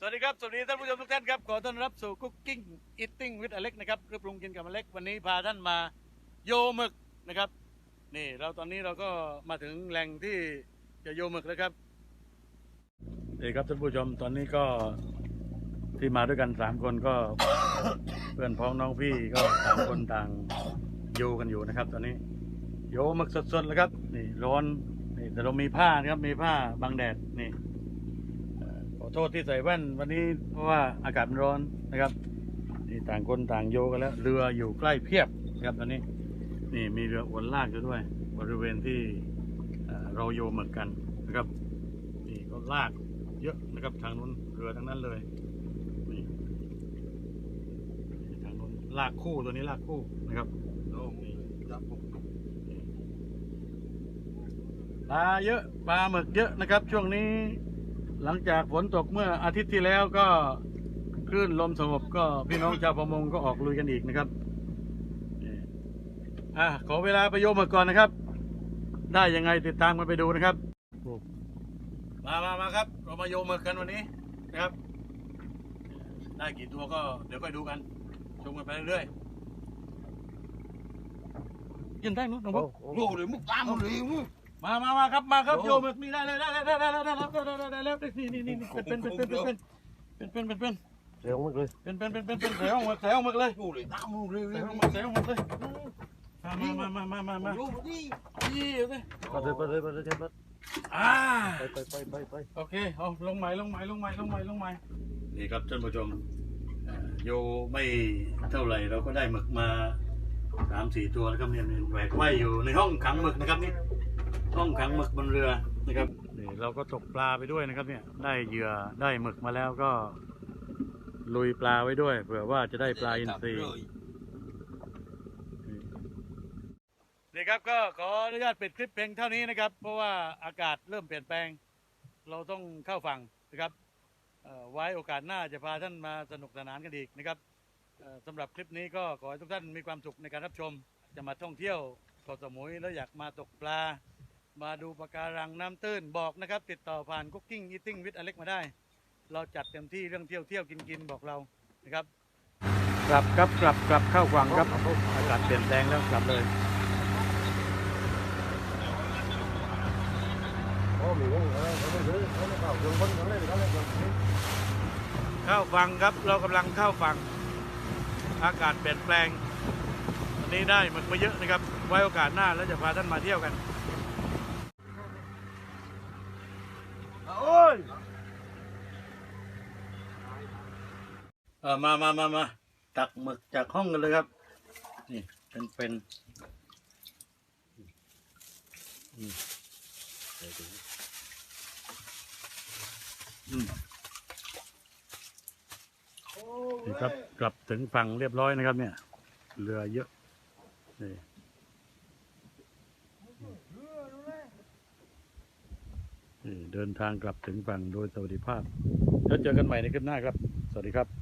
สวัสดีครับ สวัสดีท่านผู้ชมทุกท่านครับ ขอต้อนรับสู่ Cooking Eating with Alex นะครับคือปรุงกินกับอเล็กวันนี้พาท่านมาโยหมึกนะครับ นี่เราตอนนี้เราก็มาถึงแหล่งที่จะโยหมึกแล้วครับนี่ครับท่านผู้ชมตอนนี้ก็ที่มาด้วยกันสามคนก็ เพื่อนพ้องน้องพี่ก็ต่างคนต่างโยกันอยู่นะครับ ตอนนี้ โยหมึกสดๆแล้วครับ นี่ร้อนนี่แต่เรามีผ้านะครับมีผ้าบังแดดนี่ โทษที่ใส่แว่นวันนี้เพราะว่าอากาศมันร้อนนะครับนี่ต่างคนต่างโยกันแล้ว เรืออยู่ใกล้เพียบนะครับตอนนี้ นี่มีเรืออวนลากอยู่ด้วย บริเวณที่เราโยหมึกกันนะครับนี่ก็ลากเยอะนะครับทางนู้นเรือทั้งนั้นเลยนี่นี่ทางนู้นลากคู่ตัวนี้ลากคู่นะครับนี่ปลาเยอะปลาหมึกเยอะนะครับ ช่วงนี้ หลังจากฝนตกเมื่ออาทิตย์ที่แล้วก็คลื่นลมสงบก็พี่น้องชาวประมงก็ออกลุยกันอีกนะครับนี่อะขอเวลาไปโยมมาก่อนนะครับ ได้ยังไงติดตามกันไปดูนะครับ มามามาครับ เรามาโยมมากันวันนี้นะครับ ได้กี่ตัวก็เดี๋ยวค่อยดูกันชมกันไปเรื่อยๆยืนได้นู้นน้องพวกโอ้โหมึงตามมึงเลยมึง มามามาครับ มาครับโยมนี่ได้เลยได้ได้ได้ได้ได้ได้ได้ได้ได้ได้นี่นี่นี่เป็นเป็นเป็นเป็นเป็นเป็นเป็นเป็นเป็นเร็วมึงเลยเป็นเป็นเป็นเป็นเป็นใส่ห้องมึกใส่ห้องมึกเลยโอ้เลยตามมึงเลยใส่ห้องมึกใส่ห้องมึกเลยมามามามามามามาโอ้โหดิยี่เอาสิไปเลยไปเลยไปเลยเทปอ่าไปไปไปไปไปโอเคเอาลงใหม่ลงใหม่ลงใหม่ลงใหม่ลงใหม่นี่ครับท่านผู้ชมโยไม่เท่าไหร่เราก็ได้หมึกมาสามสี่ตัวแล้วครับเนี่ยแหวกว่ายอยู่ในห้องขังหมึกนะครับนี่ ห้องขังหมึกบนเรือนะครับนี่เราก็ตกปลาไปด้วยนะครับ เนี่ย ได้เหยื่อได้หมึกมาแล้วก็ ลุยปลาไว้ด้วยเผื่อว่าจะได้ปลาอินทรีนี่ครับก็ขออนุญาตปิดคลิปเพียงเท่านี้นะครับ เพราะว่าอากาศเริ่มเปลี่ยนแปลง เราต้องเข้าฝั่งนะครับเอ่อไว้โอกาสหน้าจะพาท่านมาสนุกสนานกันอีกนะครับเอ่อสำหรับคลิปนี้ก็ขอให้ทุกท่านมีความสุขในการรับชม จะมาท่องเที่ยวเกาะสมุยแล้วอยากมาตกปลา มาดูปะการังน้ำตื้นบอกนะครับ ติดต่อผ่าน Cooking Eating with Alex มาได้ เราจัดเต็มที่เรื่องเที่ยวเที่ยวกินกินบอกเรานะครับ กลับครับกลับกลับเข้าฝั่งครับอากาศเปลี่ยนแปลงแล้วกลับเลยโอ้มีวงอะไรเขาไม่ซื้อเขาไม่เข้าเครื่องบนเขาเลยเขาเลยเข้าฝั่งครับเรากำลังเข้าฝั่งอากาศเปลี่ยนแปลงวันนี้ได้หมึกมาเยอะนะครับ ไว้โอกาสหน้าแล้วจะพาท่านมาเที่ยวกัน โอ้ย เออมามามามาตักหมึกจากห้องกันเลยครับ นี่เป็นเป็นอืมอืมนี่ครับกลับถึงฝั่งเรียบร้อยนะครับ เนี่ยเรือเยอะนี่นี่เดินทางกลับถึงฝั่งโดยสวัสดิภาพ แล้วเจอกันใหม่ในคลิปหน้าครับ สวัสดีครับ